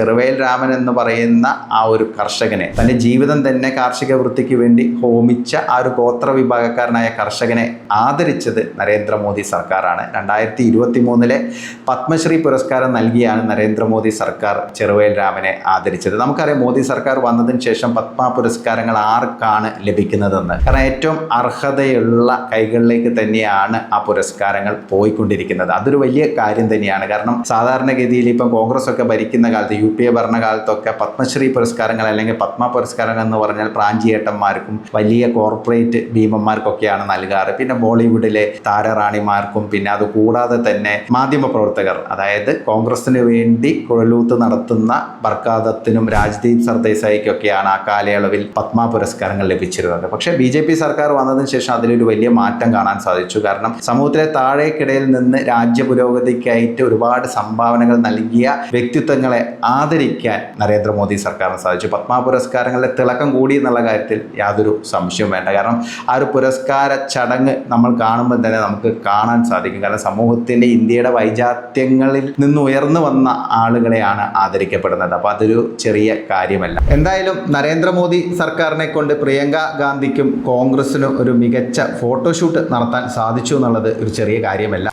ചെറുവയൽ രാമൻ എന്ന് പറയുന്ന ആ ഒരു കർഷകനെ തന്റെ ജീവിതം തന്നെ കാർഷിക വൃത്തിക്ക് വേണ്ടി ഹോമിച്ച ആ ഒരു ഗോത്ര വിഭാഗക്കാരനായ കർഷകനെ ആദരിച്ചത് നരേന്ദ്രമോദി സർക്കാരാണ്. രണ്ടായിരത്തി ഇരുപത്തി മൂന്നിലെ പത്മശ്രീ പുരസ്കാരം നൽകിയാണ് നരേന്ദ്രമോദി സർക്കാർ ചെറുവയൽ രാമനെ ആദരിച്ചത്. നമുക്കറിയാം മോദി സർക്കാർ വന്നതിന് ശേഷം പത്മ പുരസ്കാരങ്ങൾ ആർക്കാണ് ലഭിക്കുന്നതെന്ന്. കാരണം ഏറ്റവും അർഹതയുള്ള കൈകളിലേക്ക് തന്നെയാണ് ആ പുരസ്കാരങ്ങൾ പോയിക്കൊണ്ടിരിക്കുന്നത്. അതൊരു വലിയ കാര്യം തന്നെയാണ്. കാരണം സാധാരണഗതിയിൽ ഇപ്പം കോൺഗ്രസ് ഒക്കെ ഭരിക്കുന്ന കാലത്ത് യു പി എ ഭരണകാലത്തൊക്കെ പത്മശ്രീ പുരസ്കാരങ്ങൾ അല്ലെങ്കിൽ പത്മ പുരസ്കാരങ്ങൾ എന്ന് പറഞ്ഞാൽ പ്രാഞ്ചിയേട്ടന്മാർക്കും വലിയ കോർപ്പറേറ്റ് ഭീമന്മാർക്കൊക്കെയാണ് നൽകാറ്. പിന്നെ ബോളിവുഡിലെ താരറാണിമാർക്കും പിന്നെ അതുകൂടാതെ തന്നെ മാധ്യമ പ്രവർത്തകർ അതായത് കോൺഗ്രസിന് വേണ്ടി കുഴലൂത്ത് നടത്തുന്ന ബർക്കാദത്തിനും രാജ്ദീപ് സർദേശായിക്കൊക്കെയാണ് ആ കാലയളവിൽ പത്മ പുരസ്കാരങ്ങൾ ലഭിച്ചിരുന്നത്. പക്ഷേ ബി ജെ പി സർക്കാർ വന്നതിന് ശേഷം അതിലൊരു വലിയ മാറ്റം കാണാൻ സാധിച്ചു. കാരണം സമൂഹത്തിലെ താഴേക്കിടയിൽ നിന്ന് രാജ്യ പുരോഗതിക്കായിട്ട് ഒരുപാട് സംഭാവനകൾ നൽകിയ വ്യക്തിത്വങ്ങളെ ആദരിക്കാൻ നരേന്ദ്രമോദി സർക്കാരിന് സാധിച്ചു. പത്മ പുരസ്കാരങ്ങളുടെ തിളക്കം കൂടി എന്നുള്ള കാര്യത്തിൽ യാതൊരു സംശയവും വേണ്ട. കാരണം ആ ഒരു പുരസ്കാര ചടങ്ങ് നമ്മൾ കാണുമ്പോൾ തന്നെ നമുക്ക് കാണാൻ സാധിക്കും. കാരണം സമൂഹത്തിന്റെ ഇന്ത്യയുടെ വൈജാത്യങ്ങളിൽ നിന്ന് ഉയർന്നു വന്ന ആളുകളെയാണ് ആദരിക്കപ്പെടുന്നത്. അപ്പോൾ അതൊരു ചെറിയ കാര്യമല്ല. എന്തായാലും നരേന്ദ്രമോദി സർക്കാരിനെ കൊണ്ട് പ്രിയങ്ക ഗാന്ധിക്കും കോൺഗ്രസിനും ഒരു മികച്ച ഫോട്ടോഷൂട്ട് നടത്താൻ സാധിച്ചു എന്നുള്ളത് ഒരു ചെറിയ കാര്യമല്ല.